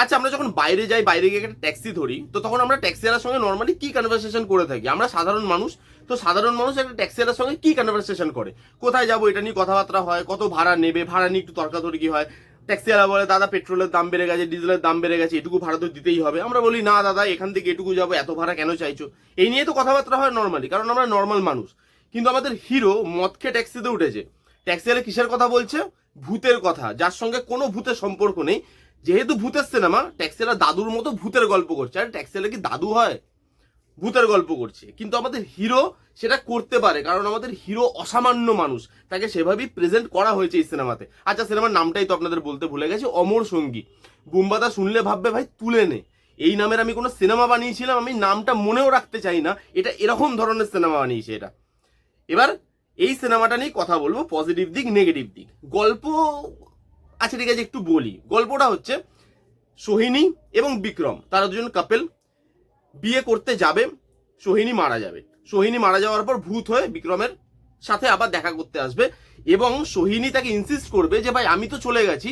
আচ্ছা আমরা যখন বাইরে যাই, বাইরে গিয়ে একটা ট্যাক্সি ধরি, তো তখন আমরা ট্যাক্সিওয়ালার সঙ্গে নর্মালি কি কনভারসেশন করে থাকি? আমরা সাধারণ মানুষ, তো সাধারণ মানুষ একটা ট্যাক্সিওয়ালার সঙ্গে কি কনভারসেশন করে? কোথায় যাব, এটা নিয়ে কথাবার্তা হয়, কত ভাড়া নেবে, ভাড়া নিয়ে একটু তর্কাতর্কি হয়। ট্যাক্সিওয়ালা বলে, দাদা পেট্রোলের দাম বেড়ে গেছে ডিজেলের দাম বেড়ে গেছে, এটুকু ভাড়া তো দিতেই হবে। আমরা বলি, না, দাদা, এখান থেকে এটুকু যাব, এত ভাড়া কেন চাইছো? এই নিয়ে তো কথাবার্তা হয় নর্মালি কারণ আমরা নর্মাল মানুষ। কিন্তু আমাদের হিরো মদ খেয়ে ট্যাক্সিতে উঠেছে। ট্যাক্সিওয়ালা কিসের কথা বলছে? ভূতের কথা, যার সঙ্গে কোনো ভূতের সম্পর্ক নেই। যেহেতু ভূতের সিনেমা ট্যাক্সিওয়ালা দাদুর মতো ভূতের গল্প করছে। আর ট্যাক্সিওয়ালা কি দাদু হয়? ভূতের গল্প করছে। কিন্তু আমাদের হিরো সেটা করতে পারে, কারণ আমাদের হিরো অসামান্য মানুষ। তাকে সেভাবেই প্রেজেন্ট করা হয়েছে এই সিনেমাতে আচ্ছা সিনেমার নামটাই তো আপনাদের বলতে ভুলে গেছি, অমর সঙ্গী। বুম্বাদা শুনলে ভাববে, ভাই, তুলে নে। এই নামের আমি কোনো সিনেমা বানিয়েছিলাম, আমি নামটা মনেও রাখতে চাই না। এটা এরকম ধরনের সিনেমা বানিয়েছে এটা। এবার এই সিনেমাটা নিয়ে কথা বলব পজিটিভ দিক নেগেটিভ দিক। গল্প আচ্ছা ঠিক আছে, একটু বলি। গল্পটা হচ্ছে সোহিনী এবং বিক্রম, তারা দুজন কাপেল বিয়ে করতে যাবে, সোহিনী মারা যাবে। সোহিনী মারা যাওয়ার পর ভূত হয়ে বিক্রমের সাথে আবার দেখা করতে আসবে এবং সোহিনী তাকে ইনসিস্ট করবে যে, ভাই, আমি তো চলে গেছি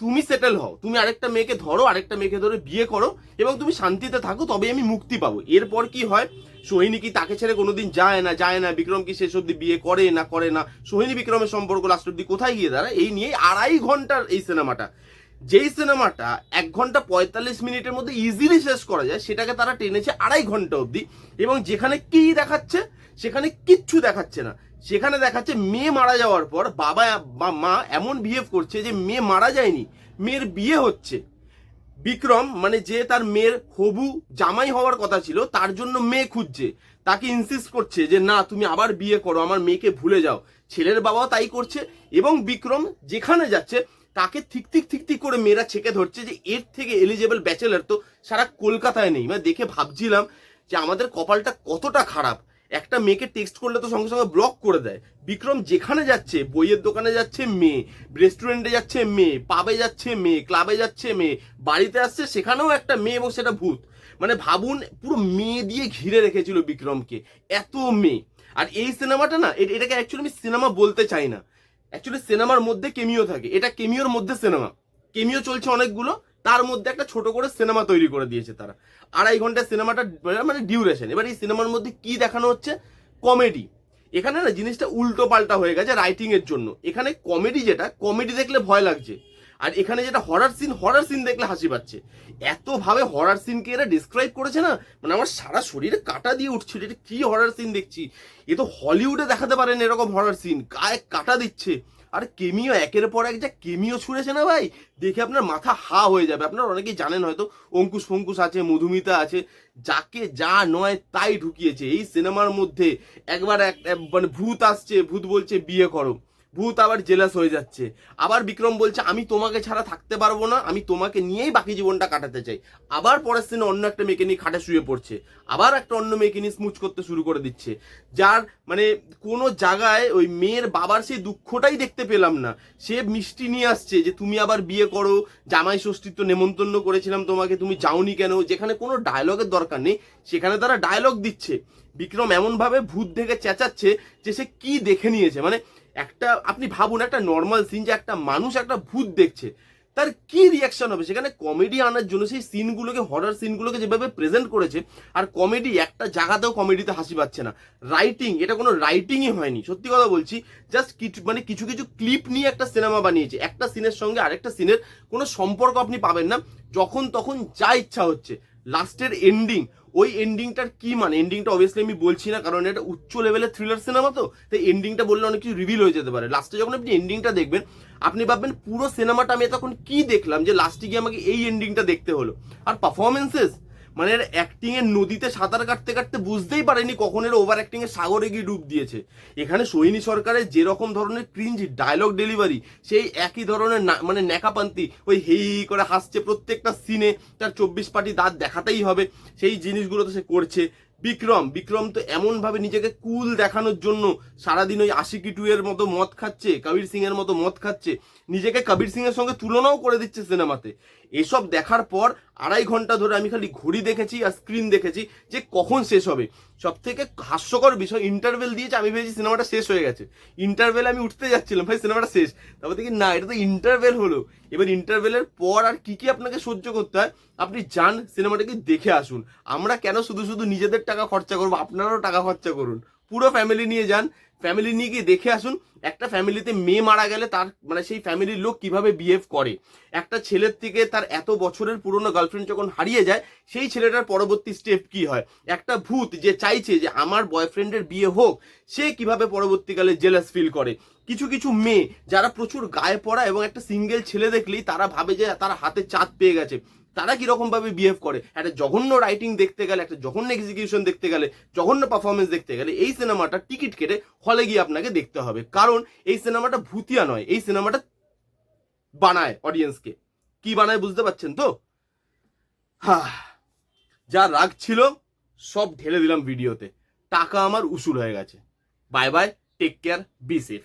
তুমি সেটেল হও। তুমি আরেকটা মেয়েকে ধরো, আরেকটা মেয়েকে ধরে বিয়ে করো এবং তুমি শান্তিতে থাকো তবে আমি মুক্তি পাবো। এরপর কি হয়? সোহিনী কি তাকে ছেড়ে কোনোদিন যায় না যায় না? বিক্রম কি শেষ অব্দি বিয়ে করে না করে না? সোহিনী বিক্রমের সম্পর্ক লাস্ট অব্দি কোথায় গিয়ে দাঁড়ায়? এই নিয়ে আড়াই ঘণ্টার এই সিনেমাটা যেই সিনেমাটা এক ঘণ্টা পঁয়তাল্লিশ মিনিটের মধ্যে ইজিলি শেষ করা যায়, সেটাকে তারা টেনেছে আড়াই ঘণ্টা অবধি এবং যেখানে কি দেখাচ্ছে, সেখানে কিচ্ছু দেখাচ্ছে না। সেখানে দেখাচ্ছে মেয়ে মারা যাওয়ার পর বাবা বা মা এমন বিহেভ করছে যে মেয়ে মারা যায়নি, মেয়ের বিয়ে হচ্ছে। বিক্রম মানে যে তার মেয়ের হবু জামাই হওয়ার কথা ছিল, তার জন্য মেয়ে খুঁজছে। তাকে ইনসিস্ট করছে যে না, তুমি আবার বিয়ে করো, আমার মেয়েকে ভুলে যাও। ছেলের বাবাও তাই করছে এবং বিক্রম যেখানে যাচ্ছে, তাকে ঠিক ঠিক করে মেয়েরা ছেকে ধরছে যে এর থেকে এলিজেবল ব্যাচেলার তো সারা কলকাতায় নেই। মানে দেখে ভাবছিলাম যে আমাদের কপালটা কতটা খারাপ। একটা মেয়েকে টেক্সট করলে তো সঙ্গে সঙ্গে ব্লক করে দেয়। বিক্রম যেখানে যাচ্ছে, বইয়ের দোকানে যাচ্ছে মেয়ে রেস্টুরেন্টে যাচ্ছে মেয়ে পাবে যাচ্ছে মেয়ে ক্লাবে যাচ্ছে মেয়ে, বাড়িতে আসছে সেখানেও একটা মেয়ে এবং সেটা ভূত। মানে ভাবুন, পুরো মেয়ে দিয়ে ঘিরে রেখেছিল বিক্রমকে। এত মেয়ে। আর এই সিনেমাটা না এটাকে অ্যাকচুয়ালি আমি সিনেমা বলতে চাই না। অ্যাকচুয়ালি সিনেমার মধ্যে কেমিও থাকে। এটা কেমিওর মধ্যে সিনেমা কেমিও চলছে অনেকগুলো। তার মধ্যে একটা ছোট করে সিনেমা তৈরি করে দিয়েছে তারা। আড়াই ঘণ্টা সিনেমাটা মানে ডিউরেশন। এবার এই সিনেমার মধ্যে কি দেখানো হচ্ছে? কমেডি। এখানে না জিনিসটা উল্টো পাল্টা হয়ে গেছে রাইটিং এর জন্য। এখানে কমেডি যেটা, কমেডি দেখলে ভয় লাগছে। আর এখানে যেটা হরার সিন হরার সিন দেখলে হাসি পাচ্ছে। এত ভাবে হরার সিনকে এরা ডিসক্রাইব করেছে না মানে আমার সারা শরীরে কাটা দিয়ে উঠছিল। এটা কি হরার সিন দেখছি? এ তো হলিউডে দেখাতে পারেন এরকম হরার সিন গায়ে কাটা দিচ্ছে। আর কেমিও, একের পর এক যা কেমিও ছুঁড়েছে না ভাই? দেখে আপনার মাথা হা হয়ে যাবে। আপনার অনেকেই জানেন হয়তো, অঙ্কুশ ফঙ্কুশ আছে, মধুমিতা আছে, যাকে যা নয় তাই ঢুকিয়েছে। এই সিনেমার মধ্যে একবার এক মানে ভূত আসছে, ভূত বলছে, বিয়ে করো। ভূত আবার জেলাস হয়ে যাচ্ছে। আবার বিক্রম বলছে, আমি তোমাকে ছাড়া থাকতে পারব না, আমি তোমাকে নিয়েই বাকি জীবনটা কাটাতে চাই। আবার পরের দিনে অন্য একটা মেয়েকে নিয়ে খাটে শুয়ে পড়ছে। আবার একটা অন্য মেয়েকে নিয়ে স্মুচ করতে শুরু করে দিচ্ছে। যার মানে কোনো জায়গায় ওই মেয়ের বাবার সেই দুঃখটাই দেখতে পেলাম না। সে মিষ্টি নিয়ে আসছে যে, তুমি আবার বিয়ে করো, জামাই ষষ্ঠীর তো নেমন্তন্ন করেছিলাম তোমাকে, তুমি যাওনি কেন? যেখানে কোনো ডায়লগের দরকার নেই, সেখানে তারা ডায়লগ দিচ্ছে। বিক্রম এমনভাবে ভূত দেখে চেঁচাচ্ছে যে, সে কি দেখে নিয়েছে? মানে একটা, আপনি ভাবুন, একটা নর্মাল সিন যে একটা মানুষ, একটা ভূত দেখছে, তার কি রিয়াকশন হবে? সেখানে কমেডি আনার জন্য সেই সিনগুলোকে হরার সিনগুলোকে যেভাবে প্রেজেন্ট করেছে, আর কমেডি একটা জায়গাতেও কমেডিতে হাসি পাচ্ছে না। রাইটিং এটা কোনো রাইটিংই হয়নি। সত্যি কথা বলছি জাস্ট কিছু মানে কিছু কিছু ক্লিপ নিয়ে একটা সিনেমা বানিয়েছে। একটা সিনের সঙ্গে আরেকটা সিনের কোনো সম্পর্ক আপনি পাবেন না। যখন, তখন যা ইচ্ছা হচ্ছে। লাস্টের এন্ডিং ওই এন্ডিংটার কি মানে? এন্ডিংটা অবভিয়াসলি আমি বলছি না, কারণ এটা উচ্চ লেভেলের থ্রিলার সিনেমা তো, তাই এন্ডিংটা বললে অনেক কিছু রিভিল হয়ে যেতে পারে। লাস্টে যখন আপনি এন্ডিংটা দেখবেন, আপনি ভাববেন পুরো সিনেমাটা আমি তখন কি দেখলাম যে লাস্টে গিয়ে আমাকে এই এন্ডিংটা দেখতে হলো। আর পারফরমেন্সেস মানে এর অ্যাক্টিং এর নদীতে সাঁতার কাটতে কাটতে বুঝতেই পারেনি কখন এর ওভার অ্যাক্টিং এর সাগরে গিয়ে ডুব দিয়েছে। এখানে সৈনী সরকারের যেরকম ধরনের ক্রিঞ্জ ডায়লগ ডেলিভারি সেই একই ধরনের মানে ন্যাকাপান্তি, ওই হেই করে হাসছে প্রত্যেকটা সিনে তার চব্বিশ পাটি দাঁত দেখাতেই হবে, সেই জিনিসগুলো তো সে করছে। বিক্রম বিক্রম তো এমন ভাবে নিজেকে কুল দেখানোর জন্য সারাদিন ওই আশিকি টু এর মতো মদ খাচ্ছে, কবির সিং এর মতো মদ খাচ্ছে, নিজেকে কবির সিং এর সঙ্গে তুলনাও করে দিচ্ছে সিনেমাতে। এসব দেখার পর আড়াই ঘণ্টা ধরে আমি খালি ঘড়ি দেখেছি আর স্ক্রিন দেখেছি যে কখন শেষ হবে। সব থেকে হাস্যকর বিষয় ইন্টারভেল দিয়েছে আমি ভেবেছি সিনেমাটা শেষ হয়ে গেছে। ইন্টারভেল আমি উঠতে যাচ্ছিলাম, ভাই, সিনেমাটা শেষ। তারপর দেখি, না, এটা তো ইন্টারভেল হলো। এবার ইন্টারভেলের পর আর কি কি আপনাকে সহ্য করতে হয়, আপনি যান, সিনেমাটাকে দেখে আসুন। আমরা কেন শুধু শুধু নিজেদের টাকা খরচা করব, আপনারাও টাকা খরচা করুন। পুরো ফ্যামিলি নিয়ে যান। ফ্যামিলি নিয়ে গিয়ে দেখে আসুন, একটা ফ্যামিলিতে মেয়ে মারা গেলে তার মানে সেই ফ্যামিলির লোক কীভাবে বিহেভ করে। একটা ছেলের থেকে তার এত বছরের পুরনো গার্লফ্রেন্ড যখন হারিয়ে যায়, সেই ছেলেটার পরবর্তী স্টেপ কি হয়? একটা ভূত যে চাইছে যে আমার বয়ফ্রেন্ডের বিয়ে হোক, সে কীভাবে পরবর্তীকালে জেলাস ফিল করে? কিছু কিছু মেয়ে যারা প্রচুর গায়ে পড়া এবং একটা সিঙ্গেল ছেলে দেখলেই তারা ভাবে যে তারা হাতে চাঁদ পেয়ে গেছে। তারা কীরকম ভাবে বিহেভ করে? একটা জঘন্য রাইটিং দেখতে গেলে, একটা জঘন্য এক্সিকিউশন দেখতে গেলে, জঘন্য পারফরমেন্স দেখতে গেলে এই সিনেমাটা টিকিট কেটে হলে গিয়ে আপনাকে দেখতে হবে। কারণ এই সিনেমাটা ভূতিয়া নয়, এই সিনেমাটা বানায় অডিয়েন্সকে কি। বানায় বুঝতে পারছেন তো? হা, যা রাগ ছিল, সব ঢেলে দিলাম ভিডিওতে টাকা আমার উসুল হয়ে গেছে। Bye bye take care be safe